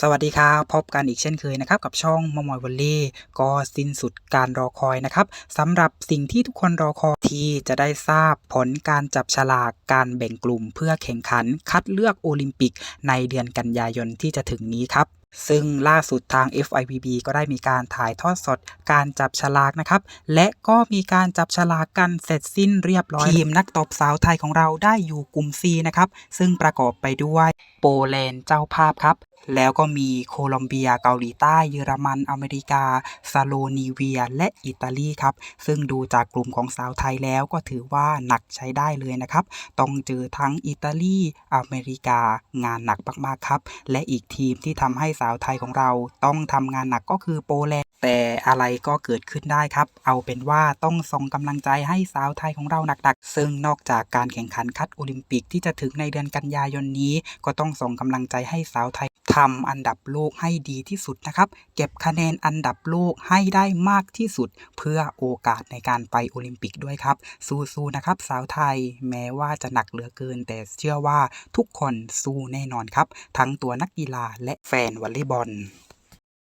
สวัสดีครับพบกันอีกเช่นเคยนะครับกับช่องมอมอยวอลเล่ก็สิ้นสุดการรอคอยนะครับสำหรับสิ่งที่ทุกคนรอคอยที่จะได้ทราบผลการจับฉลากการแบ่งกลุ่มเพื่อแข่งขันคัดเลือกโอลิมปิกในเดือนกันยายนที่จะถึงนี้ครับซึ่งล่าสุดทาง FIVB ก็ได้มีการถ่ายทอดสดการจับฉลากนะครับ และก็มีการจับฉลากกันเสร็จสิ้นเรียบร้อย ทีมนักตบสาวไทยของเราได้อยู่กลุ่ม C นะครับ ซึ่งประกอบไปด้วยโปแลนด์เจ้าภาพครับแล้วก็มีโคลอมเบียเกาหลีใต้เยอรมันอเมริกาสโลนีเวีย และอิตาลีครับ ซึ่งดูจากกลุ่มของสาวไทยแล้วก็ถือว่าหนักใช้ได้เลยนะครับ ต้องเจอทั้งอิตาลีอเมริกางานหนักมากๆครับ และอีกทีมที่ทำให้สาวไทยของเราต้องทำงานหนักก็คือโปแลนด์แต่ อะไรก็เกิดขึ้นได้ครับ เอาเป็นว่าต้องส่งกำลังใจให้สาวไทยของเราหนักๆ ซึ่งนอกจากการแข่งขันคัดโอลิมปิกที่จะถึงในเดือนกันยายนนี้ ก็ต้องส่งกำลังใจให้สาวไทยทำอันดับโลกให้ดีที่สุดนะครับ เก็บคะแนนอันดับโลกให้ได้มากที่สุด เพื่อโอกาสในการไปโอลิมปิกด้วยครับ สู้ๆนะครับสาวไทยแม้ว่าจะหนักเหลือเกิน แต่เชื่อว่าทุกคนสู้แน่นอนครับ ทั้งตัวนักกีฬาและแฟนวอลเลย์บอล